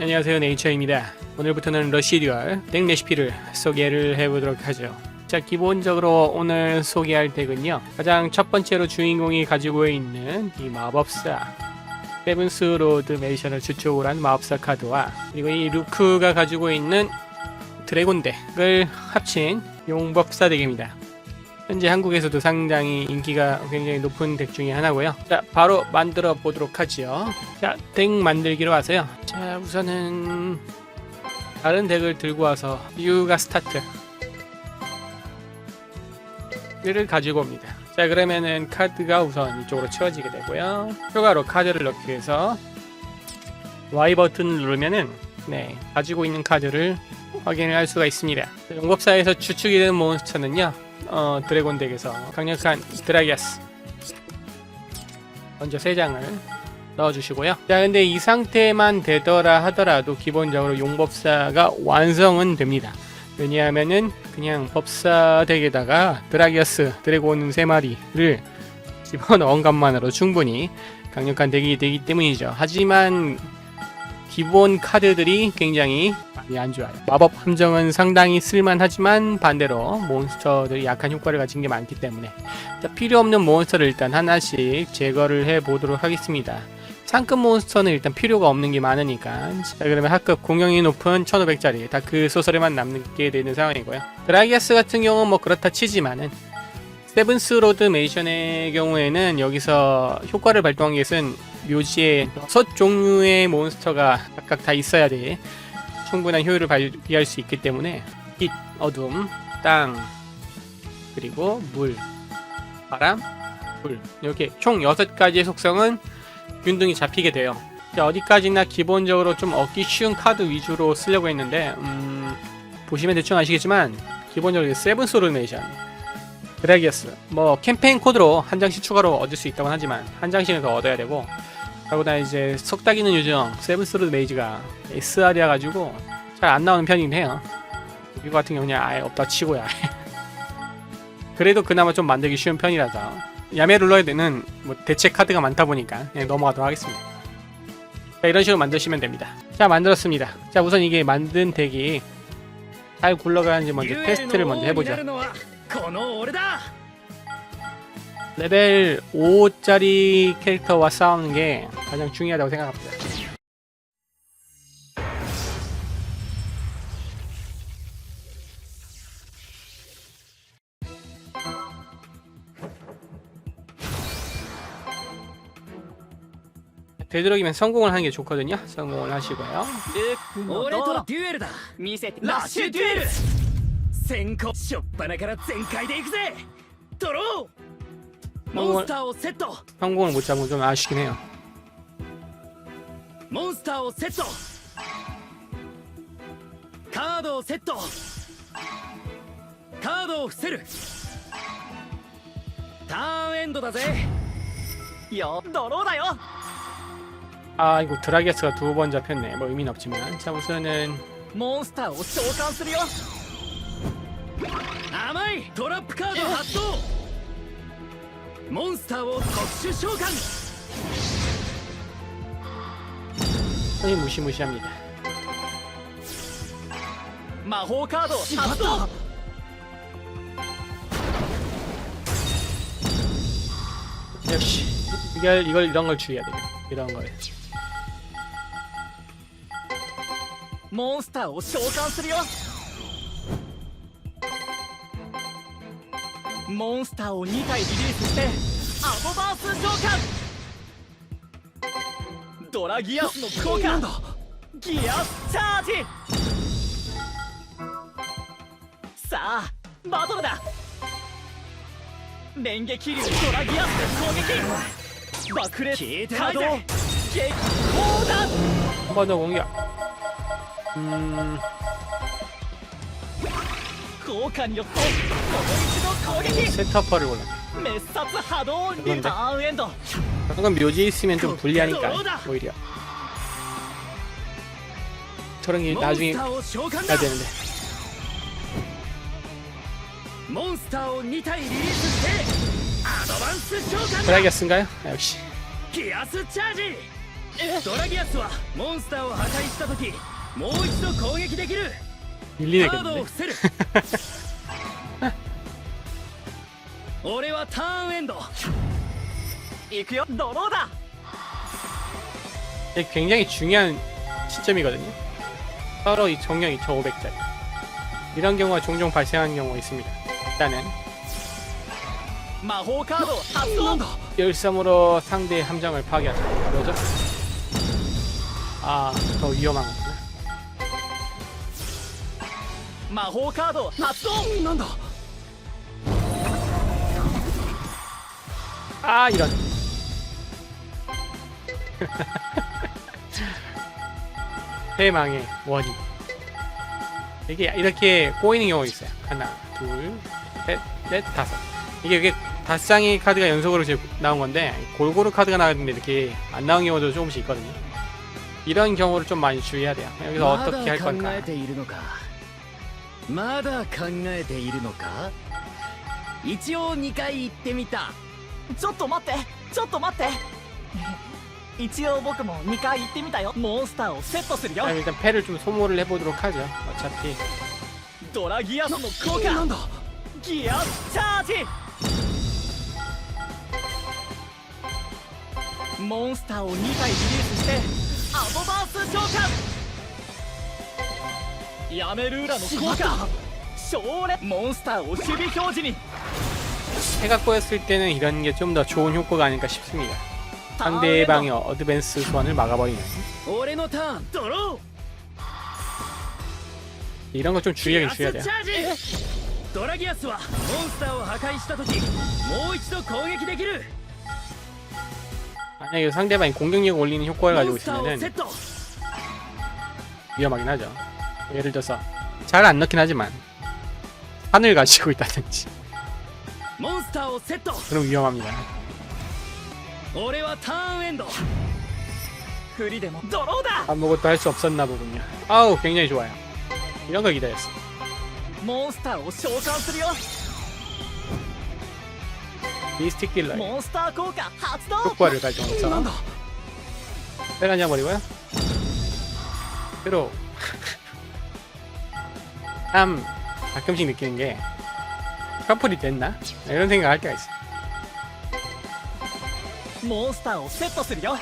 안녕하세요 네이처입니다. 오늘부터는 러시 듀얼 덱 레시피를 소개를 해보도록 하죠. 자 기본적으로 오늘 소개할 덱은요 가장 첫 번째로 주인공이 가지고 있는 이 마법사 세븐스 로드 메이션을 주축으로 한 마법사 카드와 그리고 이 루크가 가지고 있는 드래곤 덱을 합친 용법사 덱입니다 현재 한국에서도 상당히 인기가 굉장히 높은 덱 중에 하나고요. 자, 바로 만들어 보도록 하지요. 자, 덱 만들기로 하세요. 자, 우선은 다른 덱을 들고 와서 유가 스타트. 를 가지고 옵니다. 자, 그러면은 카드가 우선 이쪽으로 치워지게 되고요. 추가로 카드를 넣기 위해서 Y 버튼을 누르면은 네, 가지고 있는 카드를 확인을 할 수가 있습니다. 용법사에서 추측이 되는 몬스터는요. 어, 드래곤 덱에서 강력한 드라기아스 먼저 세 장을 넣어주시고요. 자, 근데 이 상태만 되더라 하더라도 기본적으로 용법사가 완성은 됩니다. 왜냐하면은 그냥 법사 덱에다가 드라기아스 드래곤 세 마리를 집어넣은 것만으로 충분히 강력한 덱이 되기 때문이죠. 하지만 기본 카드들이 굉장히 많이 안 좋아요. 마법 함정은 상당히 쓸만하지만 반대로 몬스터들이 약한 효과를 가진 게 많기 때문에 자, 필요 없는 몬스터를 일단 하나씩 제거를 해 보도록 하겠습니다. 상급 몬스터는 일단 필요가 없는 게 많으니까 자 그러면 하급 공격이 높은 1500짜리 다크 소설에만 남게 되는 상황이고요. 드라기아스 같은 경우는 뭐 그렇다 치지만은 세븐스 로드 메이션의 경우에는 여기서 효과를 발동한 것은 묘지에 여섯 종류의 몬스터가 각각 다 있어야 돼 충분한 효율을 발휘할 수 있기 때문에 빛, 어둠, 땅, 그리고 물, 바람, 불 이렇게 총 여섯 가지의 속성은 균등히 잡히게 돼요. 자, 어디까지나 기본적으로 좀 얻기 쉬운 카드 위주로 쓰려고 했는데 음, 보시면 대충 아시겠지만 기본적으로 세븐 소울 메이션 드래기어스 뭐 캠페인 코드로 한 장씩 추가로 얻을 수 있다고 하지만 한 장씩은 더 얻어야 되고 그러고나 이제 속닥이는 요정 세븐스로 메이지가 SR이라 가지고 잘 안 나오는 편이긴 해요. 이거 같은 경우는 아예 없다 치고야. 그래도 그나마 좀 만들기 쉬운 편이라서 야매 룰러에 대는 뭐 대체 카드가 많다 보니까 그냥 넘어가도록 하겠습니다. 자, 이런 식으로 만드시면 됩니다. 자 만들었습니다. 자 우선 이게 만든 덱이 잘 굴러가는지 먼저 테스트를 먼저 해보죠. 레벨 5짜리 캐릭터와 싸우는 게 가장 중요하다고 생각합니다. 되도록이면 성공을 하는 게 좋거든요. 성공을 하시고요. 네, 라시 듀엘. 생코 쇼바나가라 젠카이 데이크세. 도로. 항공을, 항공을 못 잡은 좀 아쉽긴 해요. 몬스터를 세트. 카드를 세트. 카드를 세르. 타엔도다제. 여, 너로다요. 아, 이거 드라게스가 두 번 잡혔네. 뭐 의미는 없지만. 자, 우선은 몬스터를 소환するよ. 아마이 드랍 카드 발동. モンスターを特殊召喚 손이 무시무시합니다. 魔法カード発動 역시 이걸 이걸 이런 걸 주의해야 돼요. 이런 걸. モンスターを召喚するよ モンスターを2体リリースしてアドバンス召喚ドラギアスの効果ギアスチャージさあバトルだ連撃流ドラギアス攻撃爆裂カード激光だ 한 번 더 공격. 음 効果によってこの一度攻撃 세터퍼를 골라. 滅殺波動リターンエンド 방금 묘지 있으면 좀 불리하니까 오히려. 저런 게 モン 나중에 スターを召喚だ 가야 되는데. モンスターを2体リリースしてアドバンス召喚だ 드라기아스인가요? 아, 역시.ギアスチャージ ドラギアスはモンスターを破壊した時もう一度攻撃できる 밀리네 カード 겠는데 を伏せる俺はターンエンド行くよドローだ 이게 굉장히 중요한 시점이거든요. 서로 이 정령 2,500짜리. 이런 경우가 종종 발생하는 경우가 있습니다. 일단은 魔法カードを発動 열섬으로 상대의 함정을 파괴하자. 뭐죠? 아, 더 위험한 거구나. 魔法カードを発動なんだ 아, 이런. 대망의 원인. 이게 이렇게 꼬이는 경우가 있어요. 하나, 둘, 셋, 넷, 다섯. 이게 이게 다섯 장의 카드가 연속으로 이제 나온 건데 골고루 카드가 나왔는데 이렇게 안 나온 경우도 조금씩 있거든요. 이런 경우를 좀 많이 주의해야 돼요. 여기서 어떻게 할 まだ考 건가? えているのか まだ考えているのか一応2回言ってみたちょっと待ってちょっと待って一応僕も2回言ってみたよモンスターをセットするよ 그럼 일단 패를 좀 소모를 해보도록 하죠. 어차피 ドラギアスの効果なんだギアチャージモンスターを2体リリースしてアドバンス召喚 やめる裏の効果奨励モンスターを守備表示に 해가 꼬였을 때는 이런 게 좀 더 좋은 효과가 아닐까 싶습니다. 상대방의 어드밴스 소환을 막아버리는 俺のターンドロ 이런 거 좀 ー 주의하긴 주의해야 돼요. チャージドラギアスはモンスターを破壊した時もう一度攻撃できる 만약에 상대방이 공격력 올리는 효과를 モ 가지고 ンスターをセ 있으면 ット 위험하긴 하죠. 예를 들어서 잘 안 넣긴 하지만 산을 가지고 있다든지. 그럼 위험합니다. 아무것도 할 수 없었나 보군요. 아우 굉장히 좋아요. 이런 거 기대했어. 미스틱 딜러 효과를 발동해서. 때라냐 버리고요. 새로. 참 가끔씩 느끼는 게 커플이 됐나? 이런 생각 할 때가 있어. 몬스터를 세트するよ.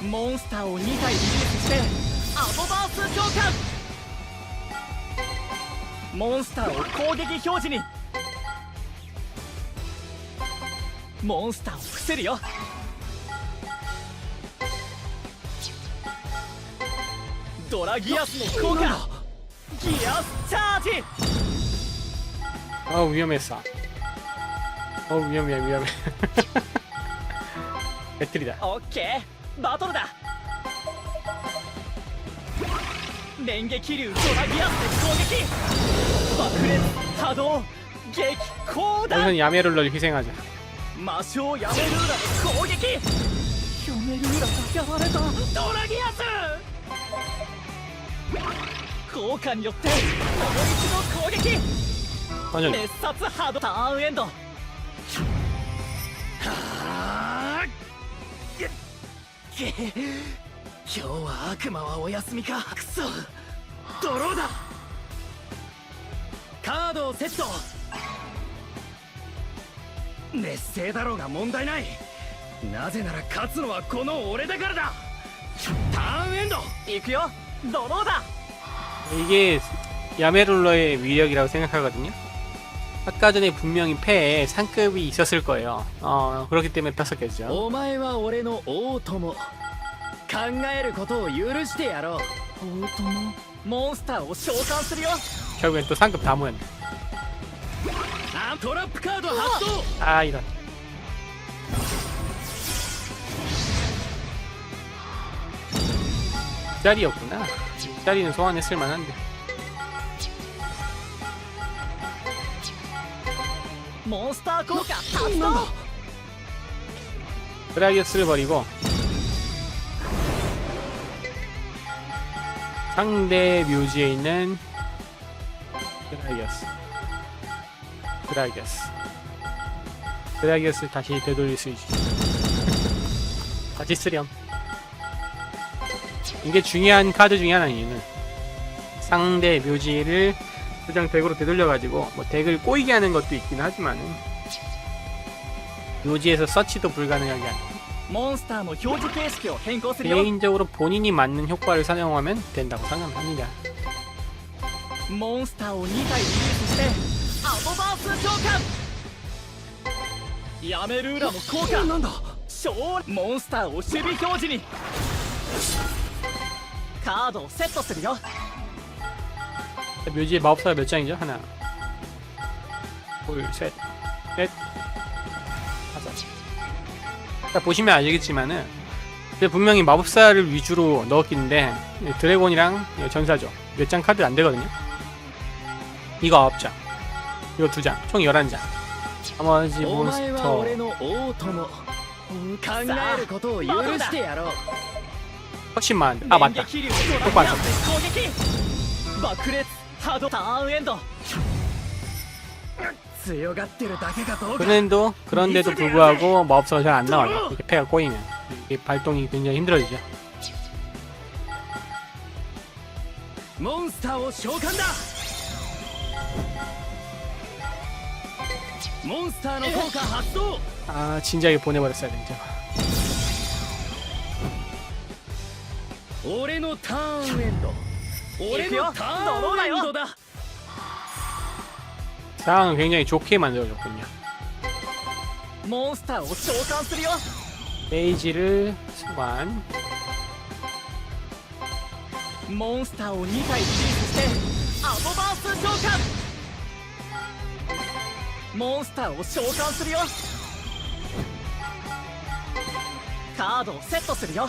몬스터를 2体 리리스して 아보바스 교환. 몬스터를 공격 표지に. 몬스터를 伏せるよ.ドラギアスの効果ギアスチャージや ってるだ。オッケー、バトルだ。撃流ドラギアスで攻撃。爆裂波動激光。やめるのに。魔性やめるら攻撃。やめるられたドラギアス。効果によってもう一度攻撃。熱殺波動ターンエンド。今日は悪魔はお休みか。クソドローだ。カードをセット。劣勢だろうが問題ない。なぜなら勝つのはこの俺だからだ。ターンエンド。行くよ。ドローだ 이게 야메롤러의 위력이라고 생각하거든요. 아까 전에 분명히 패에 상급이 있었을 거예요. 어 그렇기 때문에 뺐었겠죠. お前は俺の王友考えることを許してやろう大友モンスターを召喚するよ 결국엔 또 상급 다 모였네. あトラップカード発動 아 이런. 이 자리였구나. 기다리는 소환했을 만한데. 몬스터 국가 탑승! 음, 드라기스를 버리고 상대 묘지에 있는 드라이어스. 드라이어스. 드라이어스를 다시 되돌릴 수 있지. 다시 쓰렴. 이게 중요한 카드 중에 하나인 이유는 상대 묘지를 그냥 덱으로 되돌려가지고 뭐 덱을 꼬이게 하는 것도 있긴 하지만 묘지에서 서치도 불가능하게 하는 개인적으로 본인이 맞는 효과를 사용하면 된다고 생각합니다. 몬스터を守備表示に カードをセットするよ 묘지에 마법사가 몇 장이죠? 하나 둘셋넷 다섯 자, 보시면 아시겠지만은 근데 분명히 마법사를 위주로 넣었긴데 드래곤이랑 전사죠 몇 장 카드 안 되거든요 이거 9장 이거 2장 총 11장 나머지 お前は俺 몬스터 の王友考えることを許してやろう 훨씬 많은데 아 맞다. 똑바로 썼네. 그런데도 그런데도 불구하고 마법사가 잘 안 나와요. 이렇게 패가 꼬이면. 이 발동이 굉장히 힘들어지죠. 몬스터를 소환한다! 몬스터의 효과 발동! 아 진지하게 보내버렸어야 되는데. 俺のターンエンド。俺のターンエンドだ,ンドだターン굉장히 좋게 만들어줬군 요。 モンスターを召喚するよ。レイジルスワンモンスターを2体チーしてアドバンス召喚。モンスターを召喚するよ。カードをセットするよ。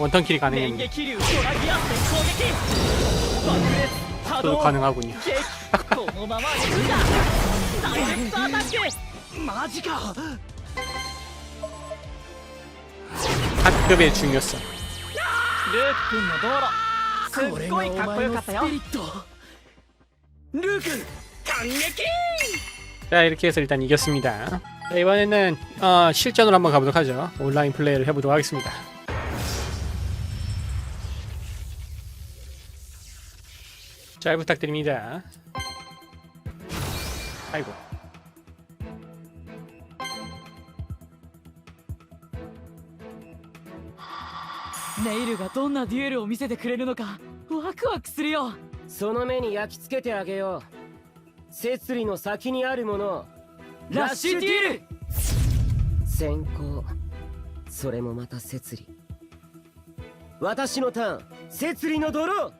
원턴킬이 連 가능했는데 撃流ドラギアスで攻撃爆裂波 또 動 가능하군요 撃このまま行くんだダイレクトアタックマジか 학급의 중요성 ルーク君の道路すこれがおっごいかっこ前のスよかったよピリットルーク感激 자 이렇게 해서 일단 이겼습니다 자, 이번에는 어, 실전으로 한번 가보도록 하죠 온라인 플레이를 해보도록 하겠습니다 잘 부탁드립니다 아이고 ネイルがどんなデュエルを見せてくれるのかワクワクするよその目に焼き付けてあげよう摂理の先にあるものをラッシュデュエル先行それもまた摂理私のターン摂理のドロ 초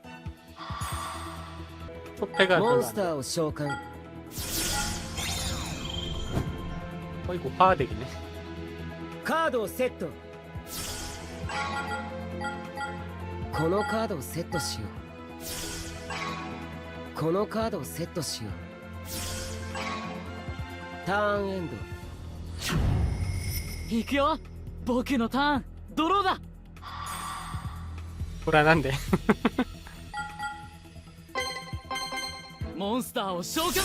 と手がモンスターを召喚。これパーできね。カードをセット。このカードをセットしよう。このカードをセットしよう。ターンエンド。行くよ。僕のターン。ドローだ。これはなんで？モンスターを召喚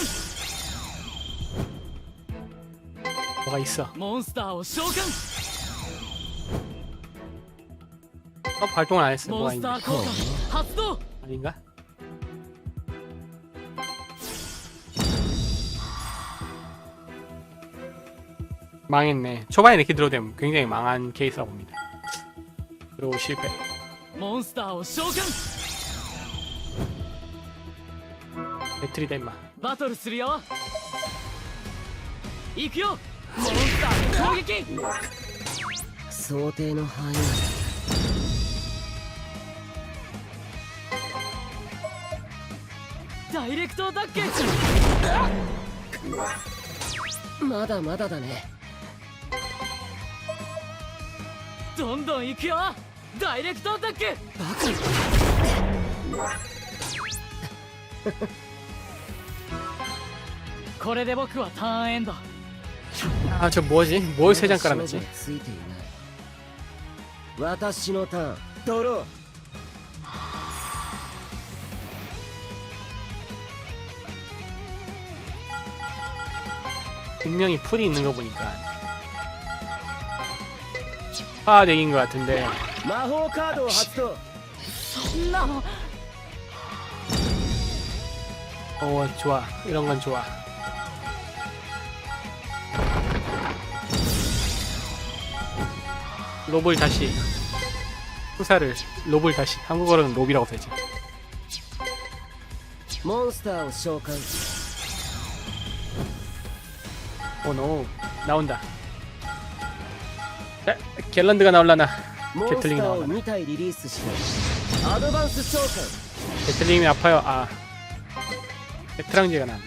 뭐가 있어. 몬스터 오 쇼군 어, 발동을 안 했어. 뭐가 있나? 몬스터 공격 발동 아닌가? 망했네. 초반에 이렇게 들어오면 굉장히 망한 케이스라고 봅니다. 들어오 실패. 몬스터 오 쇼군 배틀이 된 마. バトルするよ行くよモンスターの攻撃想定の範囲内ダイレクトアタック まだまだだねどんどん行くよダイレクトアタックバカ これで僕はターンエンド 아 저 뭐지? 뭘 세 장 깔아놨지? ついていない私のターンドロー 분명히 풀이 있는 거 보니까 아 덱인 것 같은데 魔法カードを発動そんなの 어 좋아 이런 건 좋아 롭을 다시 후사를 롭을 다시 한국어로는 롭이라고 되지 モンスターを召喚 오노 나온다 자, 갤런드가 나올라나 モンスタ 게틀링이 ーを 나올라나 2体リリースしてアドバンス召喚 게틀링이 아파요 아 에트랑지가 나왔네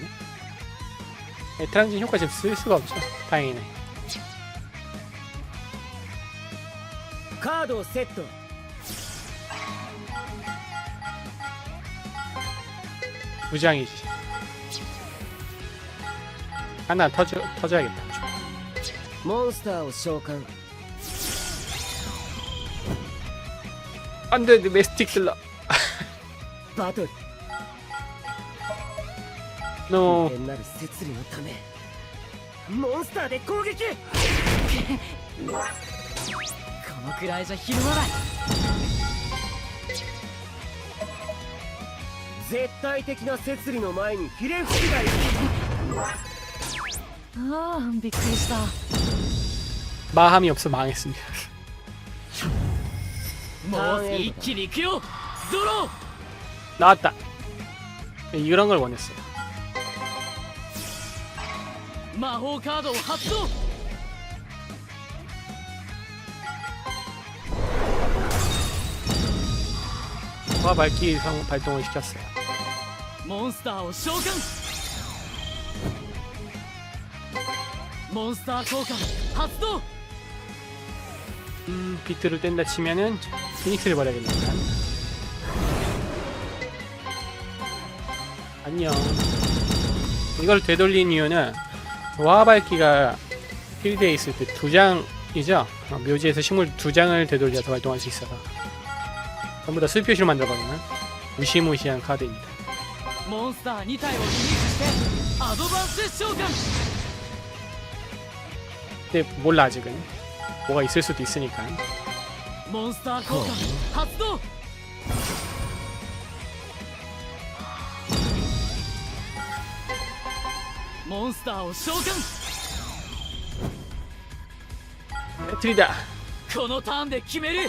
에트랑지 효과 지금 쓸 수가 없죠 다행이네 カードをセット。무장이 지. 하나터져터져야겠 다. 몬스터を召喚안돼내메스틱슬라バトル No なる設理のためモンスターで攻撃このくらいじゃひるまない絶対的な摂理の前にひれ伏きがいるああびっくりした 마함이 없어 망했습니다 もう一気に行くよドロー 나왔다 이런 걸 원했어요 魔法カー 몬스터와 발키리 상 발동을 시켰어요. 몬스터 쇼군. 몬스터 효과 발동. 음, 비트를 뗀다 치면은 피닉스를 버려야겠네. 안녕. 이걸 되돌린 이유는 와발키가 필드에 있을 때 두 장이죠. 어, 묘지에서 식물 두 장을 되돌려서 활동할 수 있어서. 전부 다 스표시로 만들어버리는 무시무시한 카드입니다. 근데 몰라 아직은 뭐가 있을 수도 있으니까. 몬스터 효과 발동. 몬스터를 쇼간. 배틀이다. このターンで決める。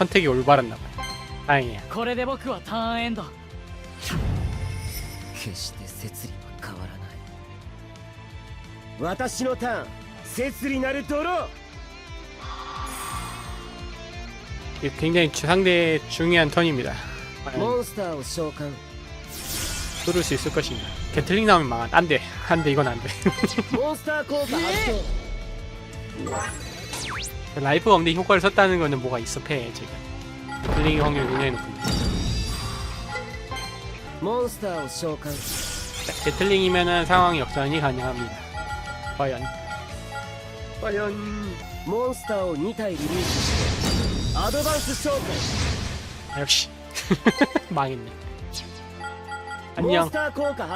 선택이 올바랐나 봐요. 다행이야. これで僕はターンエンド決して摂理は変わらない私のターン摂理なるドロー 이게 굉장히 주- 상대 중요한 턴입니다. モ 과연 ンスターを召喚 뚫을 수 있을 것인가. 게틀링 나오면 망한. 안 돼. 안 돼. 이건 안 돼. モンスター効果発動 라이프 없는데 효과를 썼다는 거는 뭐가 있어 패 지금 블링 확률 굉장히 높은데. 몬스터를 소환 자, 게틀링이면은 상황 역전이 가능합니다. 과연. 과연. モンスターを2体リリースしてアドバンス召喚 아, 역시. 망했네. 안녕.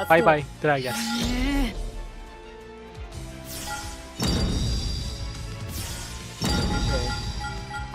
바이바이. 드라이아스. 예.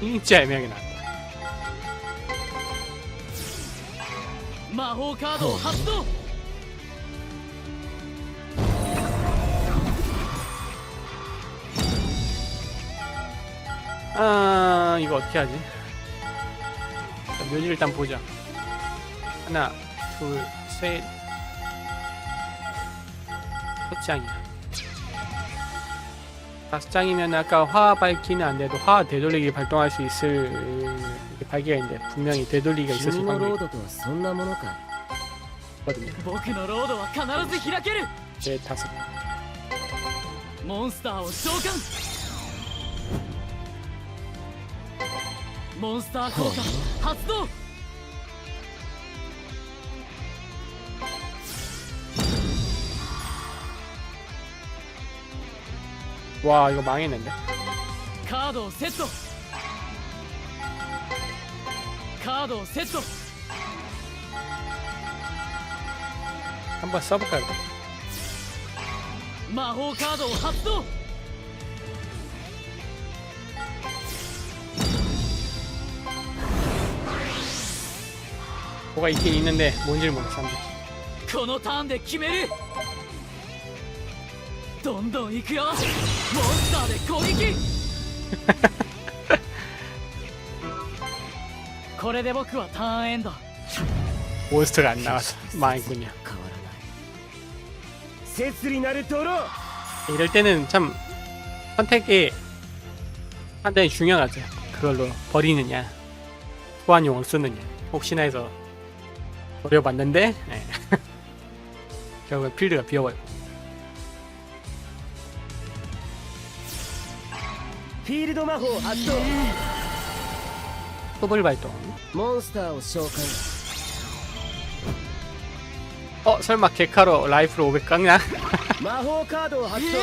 진짜 애매하게 나왔다 마호 카드 합동! 아 이거 어떻게 하지? 일단 묘지 일단 보자 하나 둘셋 첫장이야 가스장이면 아까 화 밝히는 안 돼도 화 되돌리기 발동할 수 있을 발기가 있는데 분명히 되돌리기가 있었을 겁니다. 네. 네, 다섯. 몬스터 소환. 몬스터 소환. 발동. 와 이거 망했는데. 카드 세트. 카드 세트. 한번 써볼까요? 마호 카드 합도. 뭐가 있긴 있는데 뭔지를 모르겠어. このターンで決めるどんどん行くよモンスターで攻撃これで僕はターンエンド 몬스터가 안 나와서 망했군요 変わらない摂理なるドロー 이럴 때는 참 선택의 판단이 중요하죠. 그걸로 버리느냐, 소환용을 쓰느냐. 혹시나 해서 버려봤는데 네. 결국엔 필드가 비어버리고 フィールド魔法発動 소불 발동. モンスターを召喚 어 설마 개카로 라이프를 500 깎나? 魔法カードを発動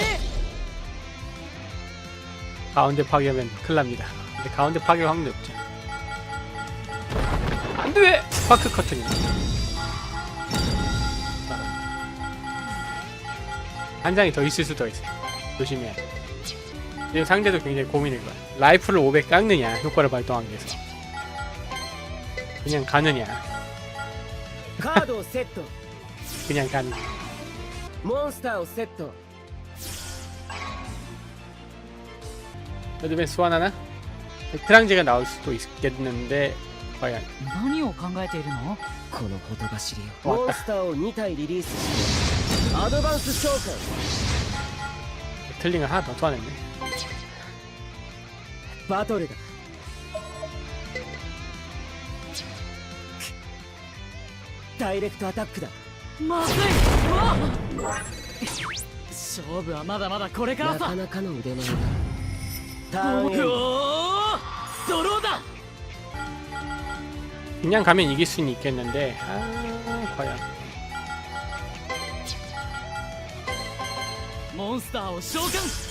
가운데 파괴하면 큰일 납니다. 근데 가운데 파괴 확률이 없죠. 안 돼! 스파크 커튼이. 한 장이 더 있을 수도 있어요. 조심해야 돼. 지금 상대도 굉장히 고민인 거야. 라이프를 500 깎느냐, 효과를 발동하기 위해서. 그냥 가느냐. 카드 세트. 그냥 가느냐. 몬스터 세트. 어드밴스 소환하나? 트랑제가 나올 수도 있겠는데 과연 何を考えているのこのことが知りよモンスターを2体リリースしてアドバンス召喚 어, 틀링을 하나 더 소환했네 バトルが。ダイレクトアタックだ。まずい。勝負はまだまだこれからさ。なかなかの腕前だタンドローだ。그냥 가면 이길수있겠는데 아 과 연. 몬스터を召喚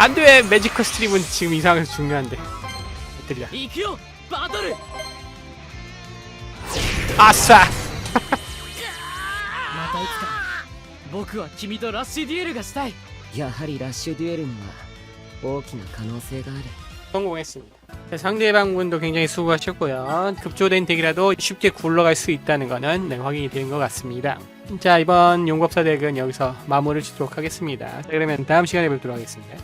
안 돼! 매지컬 스트림은 지금 이 상황에서 중요한데. 들려. 行くよバトル 아싸! またいつか僕は君とラッシュデュエルがしたいやはりラッシュデュエルには大きな可能性がある 성공했습니다. 자, 상대방분도 굉장히 수고하셨고요. 급조된 덱이라도 쉽게 굴러갈 수 있다는 거는 네, 확인이 된 것 같습니다. 자 이번 용법사 덱은 여기서 마무리를 짓도록 하겠습니다. 자, 그러면 다음 시간에 뵙도록 하겠습니다.